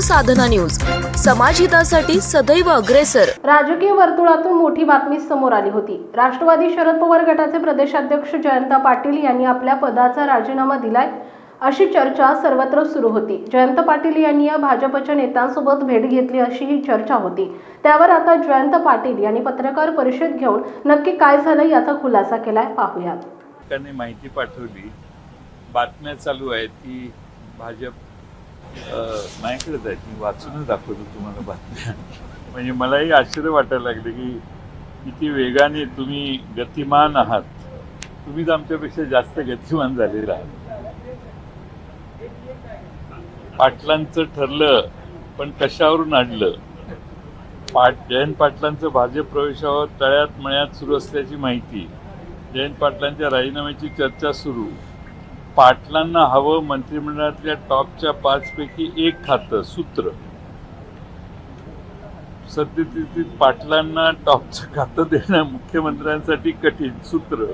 साधना news. समाजहितासाठी सदैव अग्रेसर. राजकीय वर्तुळातून मोठी बातमी समोर आली होती. राष्ट्रवादी शरद पवार गटाचे प्रदेशाध्यक्ष जयंत पाटील यांनी आपल्या पदाचा राजीनामा दिलाय अशी चर्चा सर्वत्र सुरू होती. जयंत पाटील यांनी या भाजपच्या नेत्यांसोबत भेट घेतली अशी ही चर्चा होती. त्यावर आता जयंत पाटील यांनी पत्रकार परिषद घेऊन नक्की काय झालं याचा खुलासा केलाय पाहूयात. सरकारने माहिती पाठवली. बातम्या चालू आहेत की भाजप माझ्याकडेच आहेत मी वाचूनच दाखवतो तुम्हाला बातम्या म्हणजे मलाही आश्चर्य वाटायला लागले की किती वेगाने तुम्ही गतिमान आहात. तुम्हीच आमच्यापेक्षा जास्त गतिमान झालेला आहात. पाटलांचं ठरलं पण कशावरून आणलं? पाट जयंत पाटलांचं भाजप प्रवेशावर तळ्यात मळ्यात सुरू असल्याची माहिती जयंत पाटलांच्या राजीनाम्याची चर्चा सुरू. पाटलांना हवं मंत्रिमंडळातल्या टॉपच्या पाच पैकी एक खातं सूत्र. सद्यस्थितीत पाटलांना टॉपचं खातं देणं मुख्यमंत्र्यांसाठी कठीण सूत्र.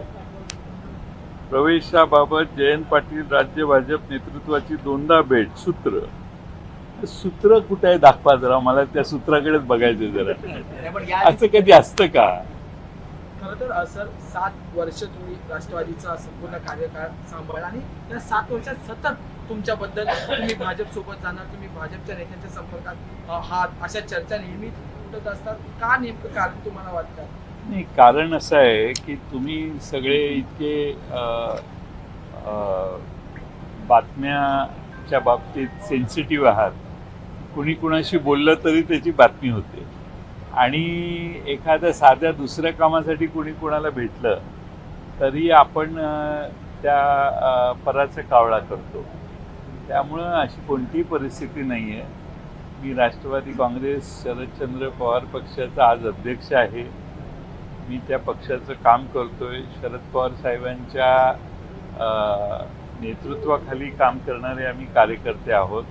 प्रवेशाबाबत जयंत पाटील राज्य भाजप नेतृत्वाची दोनदा भेट सूत्र. सूत्र कुठे आहे? दाखवा जरा. मला त्या सूत्राकडेच बघायचं जरा. असं कधी असतं का? खरं तर सर सात वर्ष तुम्ही राष्ट्रवादीचा संपूर्ण कार्यकाळ सांभाळला आणि त्या सात वर्षात सतत तुमच्याबद्दल तुम्ही भाजप सोबत जाणार तुम्ही भाजपच्या नेत्यांच्या संपर्कात आहात अशा चर्चा नेहमी उठत असतात. का नेमकं कारण तुम्हाला वाटतं? नाही कारण असं आहे की तुम्ही सगळे इतके बातम्याच्या बाबतीत सेन्सिटिव्ह आहात. कुणी कुणाशी बोललं तरी त्याची बातमी होते. आणि एखाद्या साध्या दुसऱ्या कामासाठी कुणी कुणाला भेटलं तरी आपण त्या पराचा कावळा करतो. त्यामुळं अशी कोणतीही परिस्थिती नाही आहे मी राष्ट्रवादी काँग्रेस शरदचंद्र पवार पक्षाचा आज अध्यक्ष आहे. मी त्या पक्षाचं काम करतोय. शरद पवार साहेबांच्या नेतृत्वाखाली काम करणारे आम्ही कार्यकर्ते आहोत.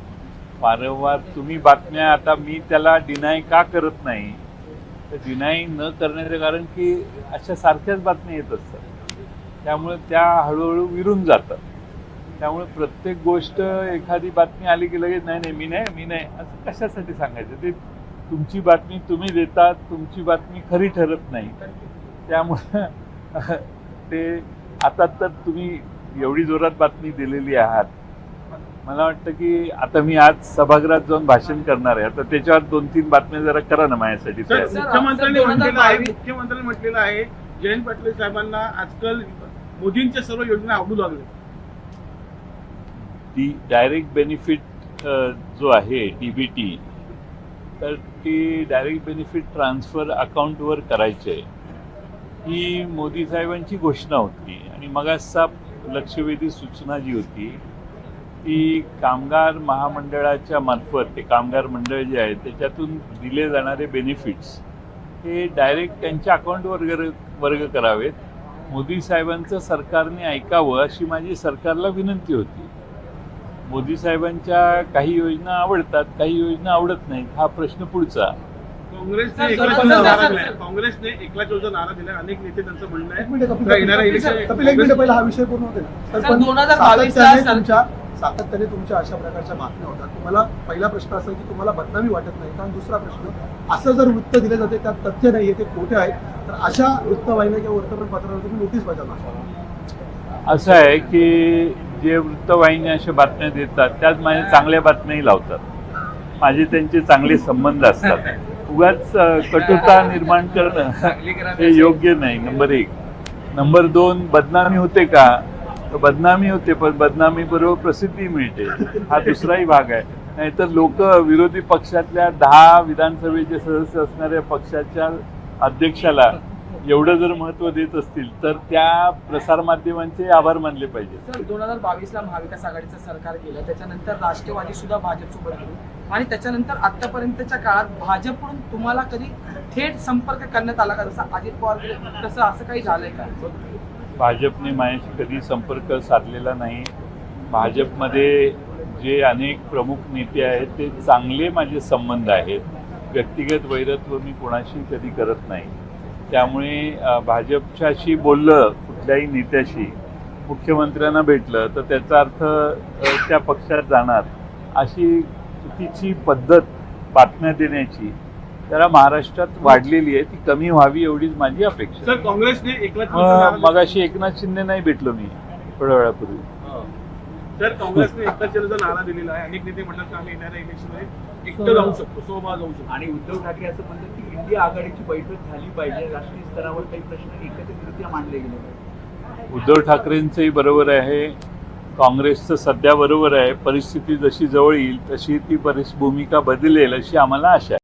वारंवार तुम्ही बातम्या आता मी त्याला डिनाय का करत नाही? तर डिनाय न करण्याचं कारण की अशा सारख्याच बातम्या येत असतात. त्यामुळे त्या हळूहळू विरून जातात. त्यामुळे प्रत्येक गोष्ट एखादी बातमी आली की लगेच नाही नाही मी नाही मी नाही असं कशासाठी सांगायचं? ते तुमची बातमी तुम्ही देतात तुमची बातमी खरी ठरत नाही. त्यामुळं ते आता तर तुम्ही एवढी जोरात बातमी दिलेली आहात. मला वाटतं की आता मी आज सभागृहात जाऊन भाषण करणार आहे. आता त्याच्यावर दोन तीन बातम्या जरा करा ना माझ्यासाठी. मुख्यमंत्र्यांनी म्हटलेलं आहे 2022 मुख्यमंत्र्यांनी म्हटलेलं आहे जयंत पाटील साहेबांना आजकाल मोदींच्या सर्व योजना आवडू लागल्या ती डायरेक्ट बेनिफिट जो आहे डीबीटी तर ती डायरेक्ट बेनिफिट ट्रान्सफर अकाउंटवर करायची आहे. ही मोदी साहेबांची घोषणा होती आणि मगाचा लक्षवेधी सूचना जी होती ती कामगार महामंडळाच्या मार्फत ते कामगार मंडळ जे आहे त्याच्यातून दिले जाणारे बेनिफिट्स हे डायरेक्ट त्यांच्या अकाउंटवर वर्ग वर्ग करावेत. मोदी साहेबांचं सरकारने ऐकावं अशी माझी सरकारला विनंती होती. मोदी साहेबांच्या काही योजना आवडतात काही योजना आवडत नाहीत हा प्रश्न पुढचा. काँग्रेसने. काँग्रेसने एकला चौदा नारा दिलाय. अनेक नेते त्यांचं म्हणणं आहे. का येणाऱ्या इलेक्शन- हा विषय पूर्ण होते सातत्याने तुमच्या अशा प्रकारच्या बातम्या होतात. तुम्हाला पहिला प्रश्न असेल की तुम्हाला बदनामी वाटत नाही कारण दुसरा प्रश्न असं जर वृत्त दिलं जाते त्यात तथ्य नाहीये ते खोटे आहेत तर अशा वृत्तवाहिन्या किंवा वर्तमानपत्राला तुम्ही नोटीस बजावणार असं आहे की जे वृत्तवाहिन्या अशा बातम्या देतात त्यात माझ्या चांगल्या बातम्याही लावतात. माझे त्यांचे चांगले संबंध असतात. उगाच कटुता निर्माण करणं हे योग्य नाही नंबर एक. नंबर दोन बदनामी होते का? बदनामी होते पण बदनामी बरोबर प्रसिद्धी मिळते. हा दुसराही भाग आहे. नाहीतर लोक विरोधी पक्षातल्या दहा विधानसभेचे सदस्य असणाऱ्या पक्षाच्या अध्यक्षाला एवढं जर महत्त्व देत असतील तर त्या प्रसारमाध्यमांचे आभार मानले पाहिजे. सर दोन हजार बावीस ला महाविकास आघाडीचं सरकार गेलं त्याच्यानंतर राष्ट्रवादी सुद्धा भाजपसोबत आली आणि त्याच्यानंतर आतापर्यंतच्या काळात भाजपकडून तुम्हाला कधी थेट संपर्क करण्यात आला का जसं? अजित पवार तसं असं काही झालंय का? भाजपने माझ्याशी कधी संपर्क साधलेला नाही. भाजपमध्ये जे अनेक प्रमुख नेते आहेत ते चांगले माझे संबंध आहेत. व्यक्तिगत वैरत्व मी कोणाशी कधी करत नाही. त्यामुळे भाजपच्याशी बोललं कुठल्याही नेत्याशी मुख्यमंत्र्यांना भेटलं तर त्याचा अर्थ त्या पक्षात जाणार अशी चुकीची पद्धत बातम्या देण्याची जरा महाराष्ट्रात वाढलेली आहे ती कमी व्हावी एवढीच माझी अपेक्षा सर काँग्रेसने एकनाथ मगाशी एकनाथ शिंदे नाही भेटलो मी थोड्या वेळापूर्वी. सर काँग्रेसने एकनाथ शिंदेचा नारा दिलेला आहे. अनेक नेते म्हणतात की आम्ही येणाऱ्या इलेक्शनमध्ये एकटं जाऊ शकतो सोबा जाऊ शकतो. आणि उद्धव ठाकरे असं म्हणतात की इंडिया आघाडीची बैठक झाली पाहिजे. राष्ट्रीय स्तरावर काही प्रश्न एकत्रितरित्या मांडले गेले पाहिजे उद्धव ठाकरेंचंही बरोबर आहे. काँग्रेसचं सध्या बरोबर आहे. परिस्थिती जशी जवळ येईल तशी ती परिस भूमिका बदलेल अशी आम्हाला आशा आहे.